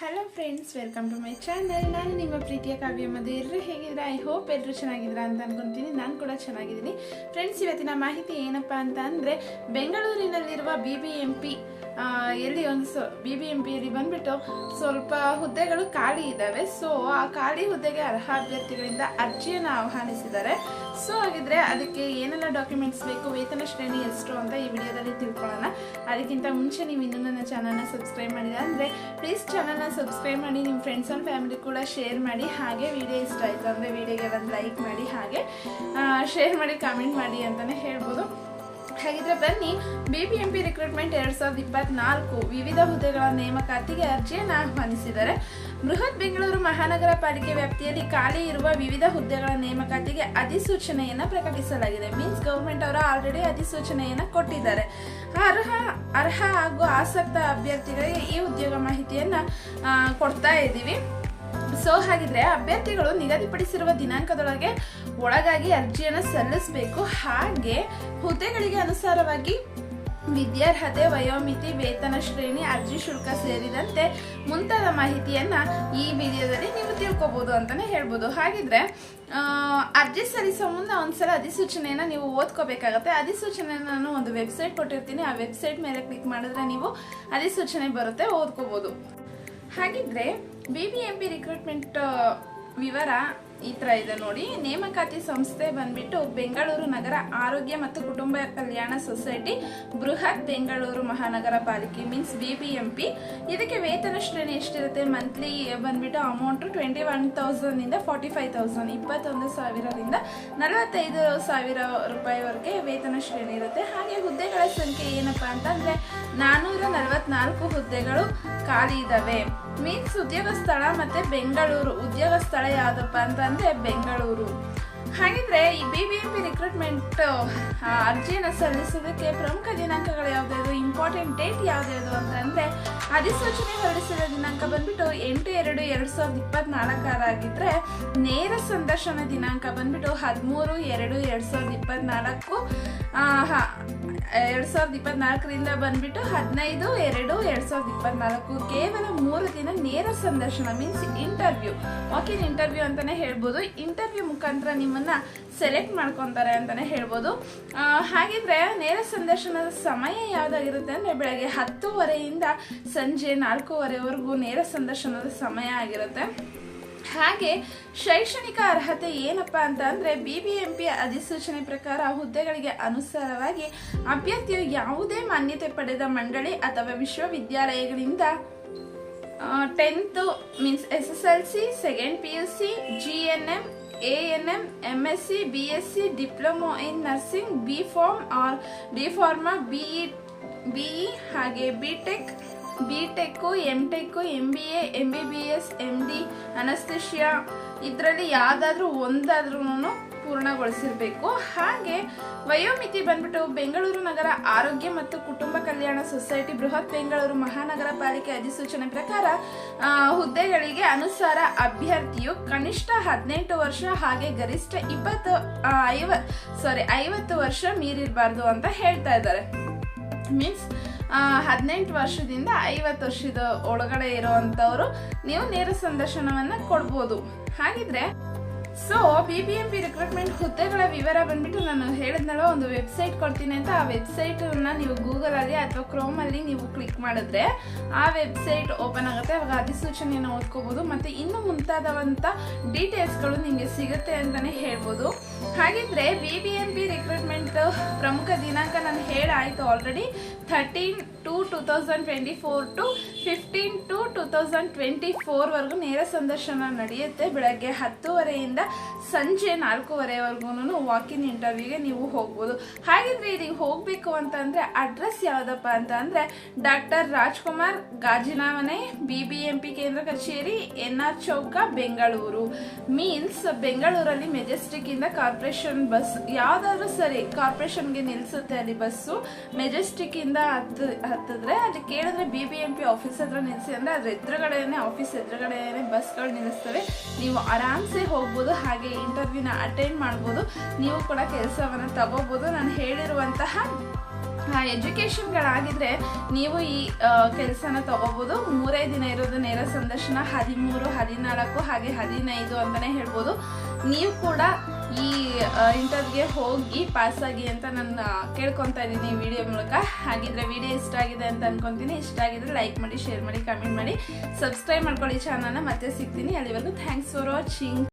Hello friends welcome to my channel ನಾನು ನಿಮ್ಮ ಪ್ರೀತಿಯ ಕಾವ್ಯ ಮದುವೆ ಎಲ್ಲರೂ ಹೇಗಿದ್ರೆ ಐ ಹೋಪ್ ಎಲ್ಲರೂ ಚೆನ್ನಾಗಿದ್ರ ಅಂತ ಅನ್ಕೊಂತೀನಿ. ನಾನು ಕೂಡ ಚೆನ್ನಾಗಿದ್ದೀನಿ. ಫ್ರೆಂಡ್ಸ್ ಇವತ್ತಿನ ಮಾಹಿತಿ ಏನಪ್ಪ ಅಂತ ಅಂದರೆ ಬೆಂಗಳೂರಿನಲ್ಲಿರುವ ಬಿ ಬಿ ಎಂ ಪಿ ಎಲ್ಲಿ ಒಂದು ಸೊ ಬಿ ಬಿ ಎಂ ಪಿಯಲ್ಲಿ ಬಂದ್ಬಿಟ್ಟು ಸ್ವಲ್ಪ ಹುದ್ದೆಗಳು ಖಾಲಿ ಇದ್ದಾವೆ ಸೊ ಆ ಖಾಲಿ ಹುದ್ದೆಗೆ ಅರ್ಹ ಅಭ್ಯರ್ಥಿಗಳಿಂದ ಅರ್ಜಿಯನ್ನು ಆಹ್ವಾನಿಸಿದ್ದಾರೆ. ಸೊ ಹಾಗಿದ್ರೆ ಅದಕ್ಕೆ ಏನೆಲ್ಲ ಡಾಕ್ಯುಮೆಂಟ್ಸ್ ಬೇಕು, ವೇತನ ಶ್ರೇಣಿ ಎಷ್ಟು ಅಂತ ಈ ವಿಡಿಯೋದಲ್ಲಿ ತಿಳ್ಕೊಳ್ಳೋಣ. ಅದಕ್ಕಿಂತ ಮುಂಚೆ ನೀವು ಇನ್ನೂ ನನ್ನ ಚಾನಲ್ನ ಸಬ್ಸ್ಕ್ರೈಬ್ ಮಾಡಿಲ್ಲ ಅಂದರೆ ಪ್ಲೀಸ್ ಚಾನಲ್ನ ಸಬ್ಸ್ಕ್ರೈಬ್ ಮಾಡಿ ನಿಮ್ಮ ಫ್ರೆಂಡ್ಸ್ ಆ್ಯಂಡ್ ಫ್ಯಾಮಿಲಿ ಕೂಡ ಶೇರ್ ಮಾಡಿ. ಹಾಗೆ ವಿಡಿಯೋ ಇಷ್ಟ ಆಯಿತು ಅಂದರೆ ವಿಡಿಯೋಗೆ ಒಂದು ಲೈಕ್ ಮಾಡಿ, ಹಾಗೆ ಶೇರ್ ಮಾಡಿ ಕಾಮೆಂಟ್ ಮಾಡಿ ಅಂತಲೇ ಹೇಳ್ಬೋದು. ಹಾಗಿದ್ರೆ ಬನ್ನಿ ಬಿ ಬಿ ಎಂ ರಿಕ್ರೂಟ್ಮೆಂಟ್ ಎರಡು ಸಾವಿರದ ಇಪ್ಪತ್ನಾಲ್ಕು ವಿವಿಧ ಹುದ್ದೆಗಳ ನೇಮಕಾತಿಗೆ ಅರ್ಜಿಯನ್ನು ಆಹ್ವಾನಿಸಿದ್ದಾರೆ. ಬೃಹತ್ ಬೆಂಗಳೂರು ಮಹಾನಗರ ಪಾಲಿಕೆ ವ್ಯಾಪ್ತಿಯಲ್ಲಿ ಖಾಲಿ ಇರುವ ವಿವಿಧ ಹುದ್ದೆಗಳ ನೇಮಕಾತಿಗೆ ಅಧಿಸೂಚನೆಯನ್ನು ಪ್ರಕಟಿಸಲಾಗಿದೆ. ಮೀನ್ಸ್ ಗೌರ್ಮೆಂಟ್ ಅವರು ಆಲ್ರೆಡಿ ಅಧಿಸೂಚನೆಯನ್ನು ಕೊಟ್ಟಿದ್ದಾರೆ. ಅರ್ಹ ಅರ್ಹ ಹಾಗೂ ಆಸಕ್ತ ಅಭ್ಯರ್ಥಿಗಳಿಗೆ ಈ ಉದ್ಯೋಗ ಮಾಹಿತಿಯನ್ನು ಕೊಡ್ತಾ ಇದ್ದೀವಿ. ಸೊ ಹಾಗಿದ್ರೆ ಅಭ್ಯರ್ಥಿಗಳು ನಿಗದಿಪಡಿಸಿರುವ ದಿನಾಂಕದೊಳಗೆ ಒಳಗಾಗಿ ಅರ್ಜಿಯನ್ನು ಸಲ್ಲಿಸಬೇಕು. ಹಾಗೆ ಹುದ್ದೆಗಳಿಗೆ ಅನುಸಾರವಾಗಿ ವಿದ್ಯಾರ್ಹತೆ, ವಯೋಮಿತಿ, ವೇತನ ಶ್ರೇಣಿ, ಅರ್ಜಿ ಶುಲ್ಕ ಸೇರಿದಂತೆ ಮುಂತಾದ ಮಾಹಿತಿಯನ್ನ ಈ ವಿಡಿಯೋದಲ್ಲಿ ನೀವು ತಿಳ್ಕೊಬಹುದು ಅಂತಾನೆ ಹೇಳ್ಬೋದು. ಹಾಗಿದ್ರೆ ಅರ್ಜಿ ಸಲ್ಲಿಸೋ ಮುನ್ನ ಒಂದ್ಸಲ ಅಧಿಸೂಚನೆಯನ್ನ ನೀವು ಓದ್ಕೋಬೇಕಾಗತ್ತೆ. ಅಧಿಸೂಚನೆಯನ್ನು ನಾನು ಒಂದು ವೆಬ್ಸೈಟ್ ಕೊಟ್ಟಿರ್ತೀನಿ. ಆ ವೆಬ್ಸೈಟ್ ಮೇಲೆ ಕ್ಲಿಕ್ ಮಾಡಿದ್ರೆ ನೀವು ಅಧಿಸೂಚನೆ ಬರುತ್ತೆ ಓದ್ಕೋಬಹುದು ಹಾಗಿದ್ರೆ B B M P recruitment ವಿವರ ಈ ಥರ ಇದೆ ನೋಡಿ. ನೇಮಕಾತಿ ಸಂಸ್ಥೆ ಬಂದ್ಬಿಟ್ಟು ಬೆಂಗಳೂರು ನಗರ ಆರೋಗ್ಯ ಮತ್ತು ಕುಟುಂಬ ಕಲ್ಯಾಣ society Bruhat Bengaluru Mahanagara Palike means B B M P ಇದಕ್ಕೆ ವೇತನ ಶ್ರೇಣಿ ಎಷ್ಟಿರುತ್ತೆ? ಮಂತ್ಲಿ ಬಂದ್ಬಿಟ್ಟು ಅಮೌಂಟ್ ಟ್ವೆಂಟಿ ಒನ್ ತೌಸಂಡ್ ಇಂದ ಫಾರ್ಟಿ ಫೈವ್ ತೌಸಂಡ್ ಇಪ್ಪತ್ತೊಂದು ಸಾವಿರದಿಂದ ನಲವತ್ತೈದು ಸಾವಿರ ರೂಪಾಯಿವರೆಗೆ ವೇತನ ಶ್ರೇಣಿ ಇರುತ್ತೆ. ಹಾಗೆ ಹುದ್ದೆಗಳ ಸಂಖ್ಯೆ ಏನಪ್ಪಾ ಅಂತಂದ್ರೆ ನಾನೂರ ನಲವತ್ನಾಲ್ಕು ಹುದ್ದೆಗಳು ಖಾಲಿ ಇದಾವೆ. ಮೀನ್ಸ್ ಉದ್ಯೋಗ ಸ್ಥಳ ಮತ್ತೆ ಬೆಂಗಳೂರು. ಉದ್ಯೋಗ ಸ್ಥಳ ಯಾವ್ದಪ್ಪ ಅಂತಂದ್ರೆ ಬೆಂಗಳೂರು. ಹಾಗಿದ್ರೆ ಈ B B M P recruitment ಅರ್ಜಿಯನ್ನು ಸಲ್ಲಿಸೋದಕ್ಕೆ ಪ್ರಮುಖ ದಿನಾಂಕಗಳು ಯಾವ್ದು ಇಂಪಾರ್ಟೆಂಟ್ ಡೇಟ್ ಯಾವ್ದು ಅಂತಂದ್ರೆ ಅಧಿಸೂಚನೆ ಹೊರಡಿಸಿದ ದಿನಾಂಕ ಬಂದ್ಬಿಟ್ಟು ಎಂಟು ಎರಡು ಎರಡು ಸಾವಿರದ ಇಪ್ಪತ್ನಾಲ್ಕರಾಗಿದ್ರೆ ನೇರ ಸಂದರ್ಶನ ದಿನಾಂಕ ಬಂದ್ಬಿಟ್ಟು ಹದಿಮೂರು ಎರಡು ಎರಡ್ ಸಾವಿರದ ಇಪ್ಪತ್ನಾಲ್ಕು ಎರಡ್ ಸಾವಿರದ ಇಪ್ಪತ್ನಾಲ್ಕರಿಂದ ಬಂದ್ಬಿಟ್ಟು ಹದಿನೈದು ಎರಡು ಎರಡ್ ಸಾವಿರದ ಇಪ್ಪತ್ನಾಲ್ಕು ಕೇವಲ ಮೂರು ದಿನ ನೇರ ಸಂದರ್ಶನ ಮೀನ್ಸ್ ಇಂಟರ್ವ್ಯೂ ವಾಕಿನ್ ಇಂಟರ್ವ್ಯೂ ಅಂತಲೇ ಹೇಳ್ಬೋದು. ಇಂಟರ್ವ್ಯೂ ಮುಖಾಂತರ ನಿಮ್ಮನ್ನ ಸೆಲೆಕ್ಟ್ ಮಾಡ್ಕೊತಾರೆ ಅಂತಾನೆ ಹೇಳ್ಬೋದು. ಹಾಗಿದ್ರೆ ನೇರ ಸಂದರ್ಶನದ ಸಮಯ ಯಾವ್ದಾಗಿರುತ್ತೆ ಅಂದ್ರೆ ಬೆಳಗ್ಗೆ ಹತ್ತುವರೆಯಿಂದ ಸಂಜೆ ನಾಲ್ಕೂವರೆವರೆಗೂ ನೇರ ಸಂದರ್ಶನದ ಸಮಯ ಆಗಿರುತ್ತೆ. ಹಾಗೆ ಶೈಕ್ಷಣಿಕ ಅರ್ಹತೆ ಏನಪ್ಪ ಅಂತ ಅಂದರೆ ಬಿ ಬಿ ಎಂ ಪಿ ಅಧಿಸೂಚನೆ ಪ್ರಕಾರ ಹುದ್ದೆಗಳಿಗೆ ಅನುಸಾರವಾಗಿ ಅಭ್ಯರ್ಥಿಯು ಯಾವುದೇ ಮಾನ್ಯತೆ ಪಡೆದ ಮಂಡಳಿ ಅಥವಾ ವಿಶ್ವವಿದ್ಯಾಲಯಗಳಿಂದ tenth means S S L C second P U C G N M A N M S C B S C diploma in nursing B pharm or D pharma B E B ಹಾಗೆ B tech B tech M tech M B A M B B S M D anaesthesia ಇದರಲ್ಲಿ ಯಾವುದಾದ್ರೂ ಒಂದಾದ್ರೂ ಪೂರ್ಣಗೊಳಿಸಿರಬೇಕು. ಹಾಗೆ ವಯೋಮಿತಿ ಬಂದ್ಬಿಟ್ಟು ಬೆಂಗಳೂರು ನಗರ ಆರೋಗ್ಯ ಮತ್ತು ಕುಟುಂಬ ಕಲ್ಯಾಣ society ಬೃಹತ್ ಬೆಂಗಳೂರು ಮಹಾನಗರ ಪಾಲಿಕೆ ಅಧಿಸೂಚನೆ ಪ್ರಕಾರ ಹುದ್ದೆಗಳಿಗೆ ಅನುಸಾರ ಅಭ್ಯರ್ಥಿಯು ಕನಿಷ್ಠ ಹದಿನೆಂಟು ವರ್ಷ ಹಾಗೆ ಗರಿಷ್ಠ ಇಪ್ಪತ್ತು ಐವ ಸಾರಿ ಐವತ್ತು ವರ್ಷ ಮೀರಿರಬಾರ್ದು ಅಂತ ಹೇಳ್ತಾ ಇದ್ದಾರೆ. ಮೀನ್ಸ್ ಹದಿನೆಂಟು ವರ್ಷದಿಂದ ಐವತ್ತು ವರ್ಷದ ಒಳಗಡೆ ಇರುವಂತವರು, ನೀವು ನೇರ ಸಂದರ್ಶನವನ್ನ ಕೊಡ್ಬೋದು. ಹಾಗಿದ್ರೆ so B B M P recruitment ಹುದ್ದೆಗಳ ವಿವರ ಬಂದ್ಬಿಟ್ಟು ನಾನು ಹೇಳಿದ್ನಲ್ಲ ಒಂದು ವೆಬ್ಸೈಟ್ ಕೊಡ್ತೀನಿ ಅಂತ. ಆ ವೆಬ್ಸೈಟ್ ನೀವು ಗೂಗಲ್ ಅಲ್ಲಿ ಅಥವಾ ಕ್ರೋಮ್ ಅಲ್ಲಿ ನೀವು ಕ್ಲಿಕ್ ಮಾಡಿದ್ರೆ, ಆ ವೆಬ್ಸೈಟ್ ಓಪನ್ ಆಗುತ್ತೆ. ಅವಾಗ ಅಧಿಸೂಚನೆಯನ್ನು ಓದ್ಕೋಬಹುದು ಮತ್ತು ಇನ್ನೂ ಮುಂತಾದವಂಥ ಡೀಟೇಲ್ಸ್ಗಳು ನಿಮಗೆ ಸಿಗುತ್ತೆ ಅಂತಾನೆ ಹೇಳ್ಬೋದು. ಹಾಗಿದ್ರೆ B B M P recruitment ಪ್ರಮುಖ ದಿನಾಂಕ ನಾನು ಹೇಳಾಯಿತು already thirteen to two thousand twenty four to fifteen to two thousand twenty ಫೋರ್ವರೆಗೂ ನೇರ ಸಂದರ್ಶನ ನಡೆಯುತ್ತೆ. ಬೆಳಗ್ಗೆ ಹತ್ತುವರೆಯಿಂದ ಸಂಜೆ ನಾಲ್ಕೂವರೆವರೆಗೂ ವಾಕಿನ್ ಇಂಟರ್ವ್ಯೂಗೆ ನೀವು ಹೋಗ್ಬೋದು. ಹಾಗಿದ್ರೆ ಇದೀಗ ಹೋಗಬೇಕು ಅಂತಂದರೆ ಅಡ್ರೆಸ್ ಯಾವುದಪ್ಪ ಅಂತ ಅಂದರೆ ಡಾಕ್ಟರ್ ರಾಜ್ಕುಮಾರ್ ಗಾಜಿನಾಮನೆ ಬಿ ಬಿ ಎಂ ಪಿ ಕೇಂದ್ರ ಕಚೇರಿ ಎನ್ ಆರ್ ಚೌಕ ಬೆಂಗಳೂರು. ಮೀನ್ಸ್ ಬೆಂಗಳೂರಲ್ಲಿ ಮೆಜೆಸ್ಟಿಕ್ ಇಂದ ಕಾರ್ಪೊರೇಷನ್ ಬಸ್ ಯಾವ್ದಾದ್ರು ಸರಿ ಕಾರ್ಪೊರೇಷನ್ಗೆ ನಿಲ್ಸುತ್ತೆ ಅಲ್ಲಿ ಬಸ್ಸು. ಮೆಜೆಸ್ಟಿಕ್ ಇಂದ ಹತ್ತು, ಹತ್ತಿದ್ರೆ ಅಲ್ಲಿ ಕೇಳಿದ್ರೆ B B M P office ಹತ್ರ ನಿಲ್ಸಿ ಅಂದ್ರೆ ಅದ್ರ ಎದುರುಗಡೆನೆ ಆಫೀಸ್ ಎದುರುಗಡೆನೆ ಬಸ್ಗಳು ನಿಲ್ಲಿಸ್ತವೆ ನೀವು ಆರಾಮ್ಸೆ ಹೋಗ್ಬೋದು, ಹಾಗೆ ಇಂಟರ್ವ್ಯೂನ ಅಟೆಂಡ್ ಮಾಡ್ಬೋದು. ನೀವು ಕೂಡ ಕೆಲಸವನ್ನ ತಗೋಬಹುದು ನಾನು ಹೇಳಿರುವಂತಹ ಎಜುಕೇಷನ್ಗಳಾಗಿದ್ರೆ ನೀವು ಈ ಕೆಲಸನ ತಗೋಬೋದು. ಮೂರೇ ದಿನ ಇರೋದು ನೇರ ಸಂದರ್ಶನ, ಹದಿಮೂರು, ಹದಿನಾಲ್ಕು, ಹಾಗೆ ಹದಿನೈದು ಅಂತಲೇ ಹೇಳ್ಬೋದು. ನೀವು ಕೂಡ ಈ ಇಂಟರ್ವ್ಯೂಗೆ ಹೋಗಿ ಪಾಸ್ ಆಗಿ ಅಂತ ನಾನು ಕೇಳ್ಕೊತಾ ಇದ್ದೀನಿ ಈ ವಿಡಿಯೋ ಮೂಲಕ. ಹಾಗಿದ್ರೆ ವಿಡಿಯೋ ಇಷ್ಟ ಆಗಿದೆ ಅಂತ ಅನ್ಕೊಂತೀನಿ. ಇಷ್ಟ ಆಗಿದ್ರೆ ಲೈಕ್ ಮಾಡಿ ಶೇರ್ ಮಾಡಿ ಕಮೆಂಟ್ ಮಾಡಿ. ಸಬ್ಸ್ಕ್ರೈಬ್ ಮಾಡ್ಕೊಳ್ಳಿ ಚಾನಲ್ನ ಮತ್ತೆ ಸಿಗ್ತೀನಿ. ಅಲ್ಲಿವರೆಗೂ ಥ್ಯಾಂಕ್ಸ್ ಫಾರ್ ವಾಚಿಂಗ್